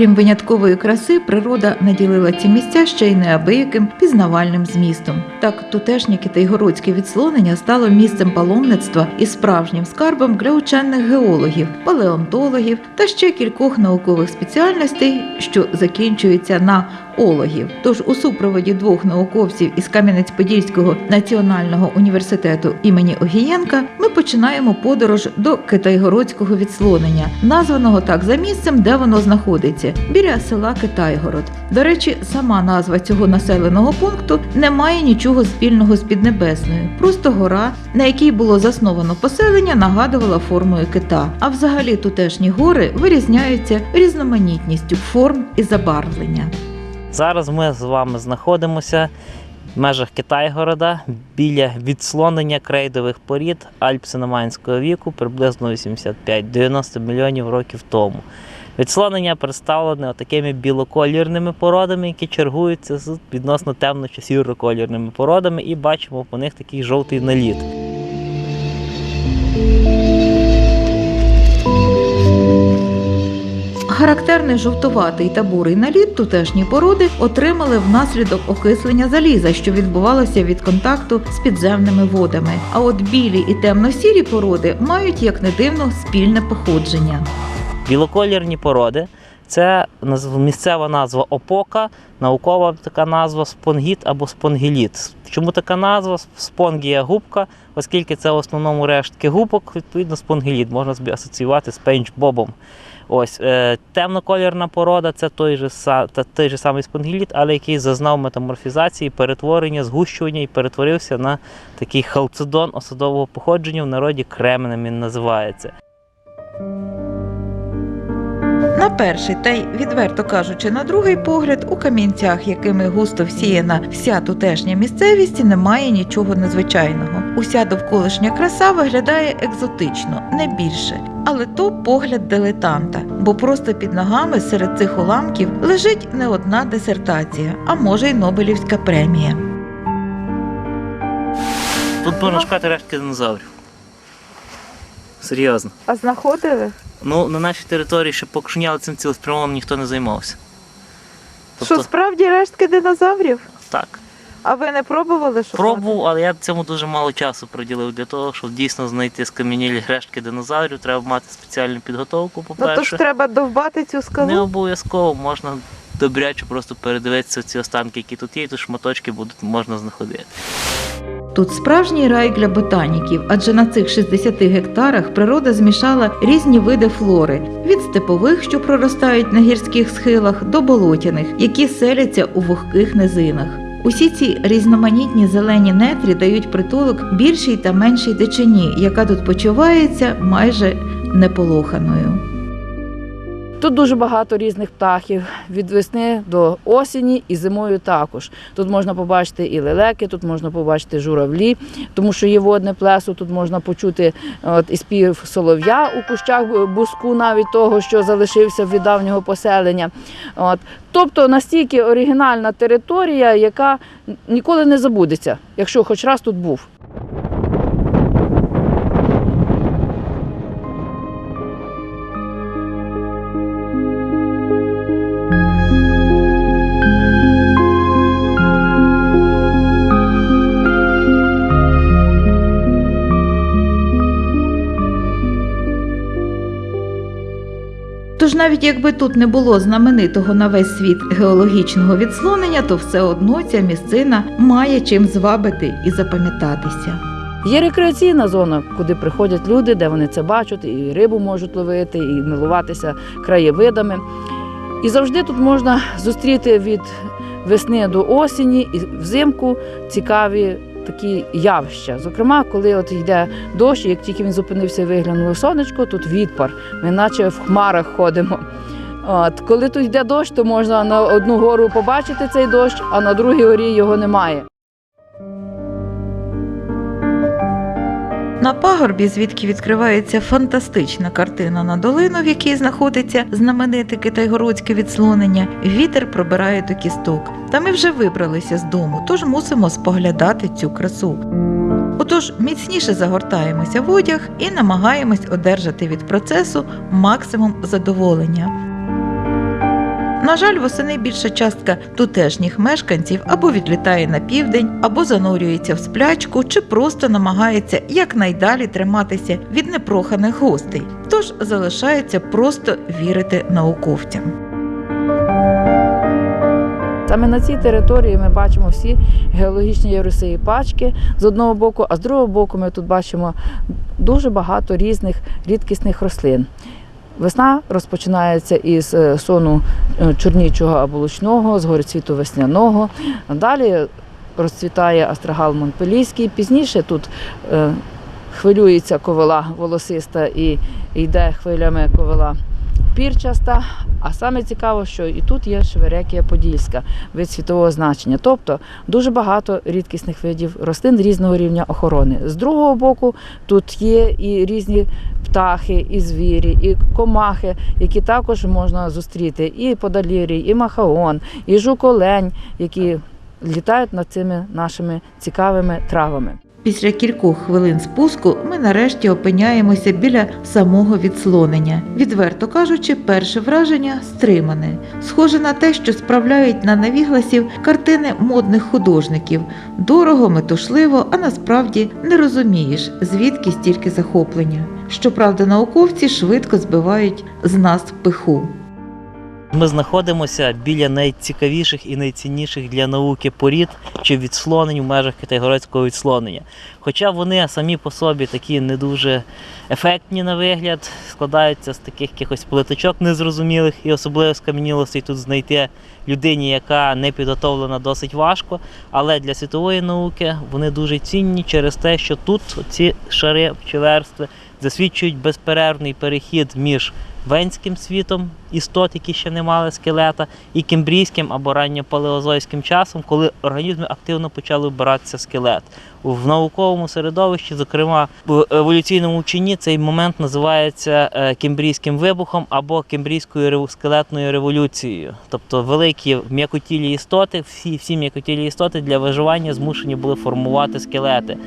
Крім виняткової краси, природа наділила ці місця ще й неабияким пізнавальним змістом. Так, тутешнє китайгородське відслонення стало місцем паломництва і справжнім скарбом для учених геологів, палеонтологів та ще кількох наукових спеціальностей, що закінчуються на ологів. Тож у супроводі двох науковців із Кам'янець-Подільського національного університету імені Огієнка ми починаємо подорож до Китайгородського відслонення, названого так за місцем, де воно знаходиться, біля села Китайгород. До речі, сама назва цього населеного пункту не має нічого спільного з Піднебесною. Просто гора, на якій було засновано поселення, нагадувала формою кита. А взагалі тутешні гори вирізняються різноманітністю форм і забарвлення. Зараз ми з вами знаходимося в межах Китайгорода біля відслонення крейдових порід Альп Синоманського віку приблизно 85-90 мільйонів років тому. Відслонення представлене такими білоколірними породами, які чергуються з відносно темно чи сіроколірними породами, і бачимо по них такий жовтий наліт. Характерний жовтуватий та бурий наліт тутешні породи отримали внаслідок окислення заліза, що відбувалося від контакту з підземними водами. А от білі і темно-сірі породи мають, як не дивно, спільне походження. Білоколірні породи це місцева назва опока, наукова така назва спонгіт або спонгіліт. Чому така назва? Спонгія губка, оскільки це в основному рештки губок, відповідно, спонгіліт можна собі асоціювати з пейнч-бобом. Ось е, темноколірна порода це той же, та, той же самий спонгіліт, але який зазнав метаморфізації, перетворення, згущування і перетворився на такий халцедон осадового походження. В народі кременем він називається. На перший та й відверто кажучи, на другий погляд, у камінцях, якими густо всіяна вся тутешня місцевість, немає нічого незвичайного. Уся довколишня краса виглядає екзотично, не більше. Але то погляд дилетанта, бо просто під ногами серед цих уламків лежить не одна дисертація, а може й Нобелівська премія. Тут можна шукати рештки динозаврів. Серйозно. А знаходили? Ну, на нашій території ще що цим цілеспрямовано ніхто не займався. Тобто, справді рештки динозаврів? так. А ви не пробували Пробував, але я цьому дуже мало часу приділив для того, щоб дійсно знайти скам'янілі рештки динозаврів. Треба мати спеціальну підготовку, Ну, по-перше. треба довбати цю Не обов'язково можна добряче просто передивитися ці останки, які тут є, і тут шматочки будуть можна знаходити. Тут справжній рай для ботаніків, адже на цих 60 гектарах природа змішала різні види флори від степових, що проростають на гірських схилах, до болотяних, які селяться у вогких низинах. Усі ці різноманітні зелені нетрі дають притулок більшій та меншій дичині, яка тут почувається майже неполоханою. Тут дуже багато різних птахів від весни до осені і зимою також. Тут можна побачити і лелеки, тут можна побачити журавлі, тому що є водне плесо. Тут можна почути от, і спів солов'я у кущах буску, навіть того, що залишився від давнього поселення. От. Тобто настільки оригінальна територія, яка ніколи не забудеться, якщо хоч раз тут був. Тож навіть якби тут не було знаменитого на весь світ геологічного відслонення, то все одно ця місцина має чим звабити і запам'ятатися. Є рекреаційна зона, куди приходять люди, де вони це бачать, і рибу можуть ловити, і милуватися краєвидами. І завжди тут можна зустріти від весни до осені і взимку цікаві такі явища. Зокрема, коли от йде дощ, як тільки він зупинився і виглянуло сонечко, тут відпар. Ми наче в хмарах ходимо. От, коли тут йде дощ, то можна на одну гору побачити цей дощ, а на другій горі його немає. На пагорбі, звідки відкривається фантастична картина на долину, в якій знаходиться знамените китайгородське відслонення, вітер пробирає до кісток. Та ми вже вибралися з дому, тож мусимо споглядати цю красу. Отож, міцніше загортаємося в одяг і намагаємось одержати від процесу максимум задоволення. На жаль, восени більша частка тутешніх мешканців або відлітає на південь, або занурюється в сплячку, чи просто намагається якнайдалі триматися від непроханих гостей. Тож залишається просто вірити науковцям. Саме на цій території ми бачимо всі геологічні і пачки з одного боку, а з другого боку ми тут бачимо дуже багато різних рідкісних рослин. Весна розпочинається із е, сону е, чорнічого або лучного, з горецвіту весняного. Далі розцвітає астрагал Монпелійський. Пізніше тут е, хвилюється ковила волосиста і йде хвилями ковила пірчаста. А саме цікаво, що і тут є шеверекія подільська вид світового значення. Тобто дуже багато рідкісних видів рослин різного рівня охорони. З другого боку, тут є і різні птахи, і звірі, і комахи, які також можна зустріти, і подалірій, і махаон, і жуколень, які літають над цими нашими цікавими травами. Після кількох хвилин спуску ми нарешті опиняємося біля самого відслонення. Відверто кажучи, перше враження стримане, схоже на те, що справляють на навігласів картини модних художників. Дорого, метушливо, а насправді не розумієш, звідки стільки захоплення. Щоправда, науковці швидко збивають з нас пиху. Ми знаходимося біля найцікавіших і найцінніших для науки порід чи відслонень в межах китайгородського відслонення. Хоча вони самі по собі такі не дуже ефектні на вигляд, складаються з таких якихось плиточок незрозумілих і особливо скам'янілостей тут знайти людині, яка не підготовлена досить важко. Але для світової науки вони дуже цінні через те, що тут ці шари чи верстви засвідчують безперервний перехід між венським світом істот, які ще не мали скелета, і кембрійським або ранньопалеозойським часом, коли організми активно почали вбиратися скелет. В науковому середовищі, зокрема в еволюційному вченні, цей момент називається е, кембрійським вибухом або кембрійською скелетною революцією. Тобто великі м'якотілі істоти, всі, всі м'якотілі істоти для виживання змушені були формувати скелети.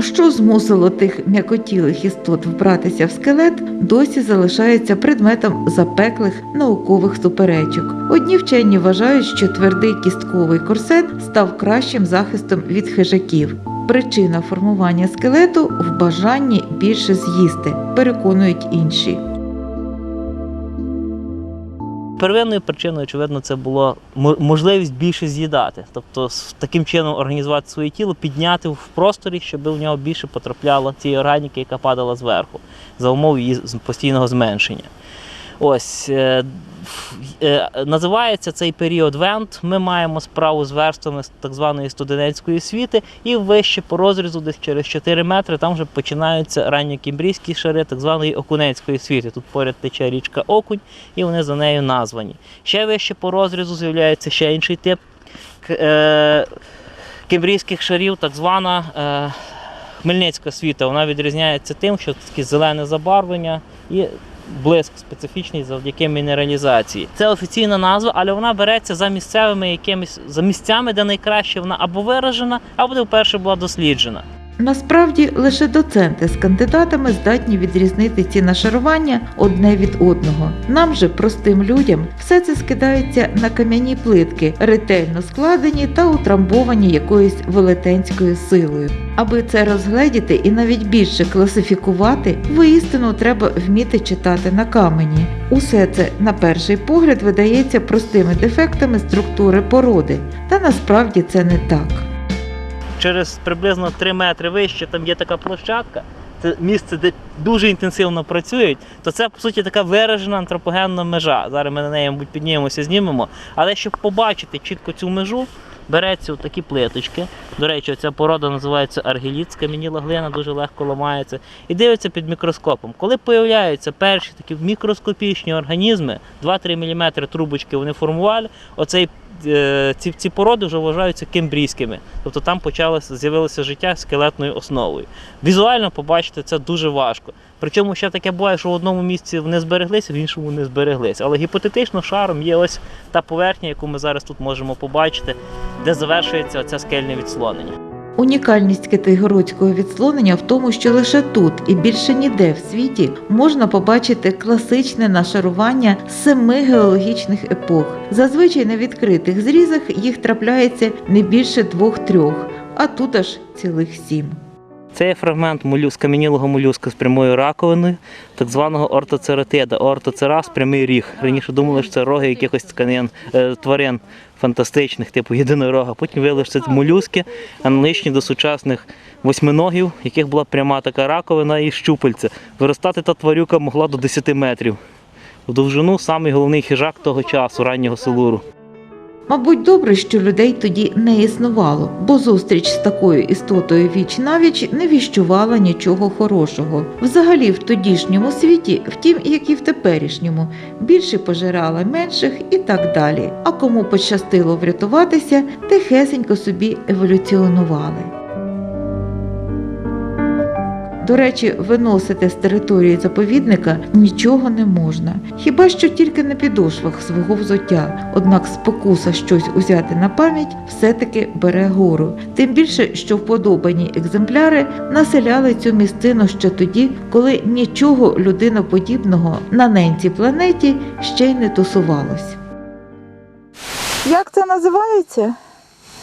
Що змусило тих м'якотілих істот вбратися в скелет, досі залишається предметом запеклих наукових суперечок. Одні вчені вважають, що твердий кістковий корсет став кращим захистом від хижаків. Причина формування скелету в бажанні більше з'їсти, переконують інші. Первинною причиною, очевидно, це було мо- можливість більше з'їдати. Тобто таким чином організувати своє тіло, підняти в просторі, щоб в нього більше потрапляло цієї органіки, яка падала зверху, за умов її постійного зменшення. Ось е, е, називається цей період вент. Ми маємо справу з верствами так званої студенецької світи, і вище по розрізу, десь через 4 метри, там вже починаються ранньокімбрійські шари так званої окунецької світи. Тут поряд тече річка Окунь, і вони за нею названі. Ще вище по розрізу з'являється ще інший тип е, кімбрійських шарів, так звана. Е, Хмельницька світа вона відрізняється тим, що таке зелене забарвлення і блиск специфічний завдяки мінералізації. Це офіційна назва, але вона береться за місцевими якимись за місцями, де найкраще вона або виражена, або де вперше була досліджена. Насправді лише доценти з кандидатами здатні відрізнити ці нашарування одне від одного. Нам же, простим людям, все це скидається на кам'яні плитки, ретельно складені та утрамбовані якоюсь велетенською силою. Аби це розгледіти і навіть більше класифікувати, воістину треба вміти читати на камені. Усе це на перший погляд видається простими дефектами структури породи, та насправді це не так. Через приблизно 3 метри вище там є така площадка. Це місце, де дуже інтенсивно працюють, то це по суті така виражена антропогенна межа. Зараз ми на неї, мабуть, піднімемося, знімемо. Але щоб побачити чітко цю межу, береться такі плиточки. До речі, ця порода називається аргеліт, скам'яніла глина, дуже легко ламається. І дивиться під мікроскопом. Коли появляються перші такі мікроскопічні організми, 2-3 мм трубочки вони формували, оцей е, ці, ці породи вже вважаються кембрійськими. Тобто там почалося, з'явилося життя скелетною основою. Візуально побачити це дуже важко. Причому ще таке буває, що в одному місці вони збереглися, в іншому не збереглися. Але гіпотетично шаром є ось та поверхня, яку ми зараз тут можемо побачити, де завершується оце скельне відслонення. Унікальність китайгородського відслонення в тому, що лише тут і більше ніде в світі можна побачити класичне нашарування семи геологічних епох. Зазвичай на відкритих зрізах їх трапляється не більше двох-трьох, а тут аж цілих сім. Це є фрагмент молюска, молюска з прямою раковиною, так званого ортоцератида. Ортоцерас прямий ріг. Раніше думали, що це роги якихось тканин, е, тварин фантастичних, типу єдинорога. Потім виявили, що це молюски, аналогічні до сучасних восьминогів, яких була пряма така раковина і щупальця. Виростати та тварюка могла до 10 метрів. В довжину самий головний хижак того часу, раннього селуру. Мабуть, добре, що людей тоді не існувало, бо зустріч з такою істотою віч навіч не віщувала нічого хорошого. Взагалі, в тодішньому світі, втім, як і в теперішньому, більше пожирала менших і так далі. А кому пощастило врятуватися, тихесенько собі еволюціонували. До речі, виносити з території заповідника нічого не можна, хіба що тільки на підошвах свого взуття. Однак спокуса щось узяти на пам'ять все-таки бере гору. Тим більше, що вподобані екземпляри населяли цю місцину ще тоді, коли нічого людиноподібного на ненцій планеті ще й не тусувалось. Як це називається?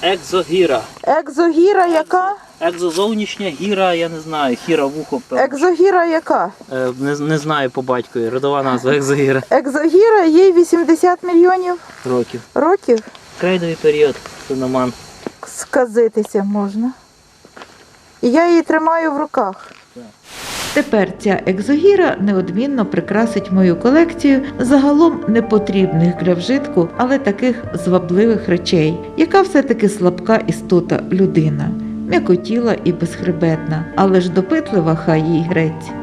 Екзогіра. Екзогіра яка? Екзозовнішня гіра, я не знаю, хіра вухо. певно. Екзогіра яка? Е, Не, не знаю по батькові, родова назва екзогіра Екзогіра їй 80 мільйонів років. років. Крейдовий період, феномен. Сказитися можна. І я її тримаю в руках. Тепер ця екзогіра неодмінно прикрасить мою колекцію загалом непотрібних для вжитку, але таких звабливих речей, яка все-таки слабка істота людина, м'якотіла і безхребетна, але ж допитлива хай їй грець.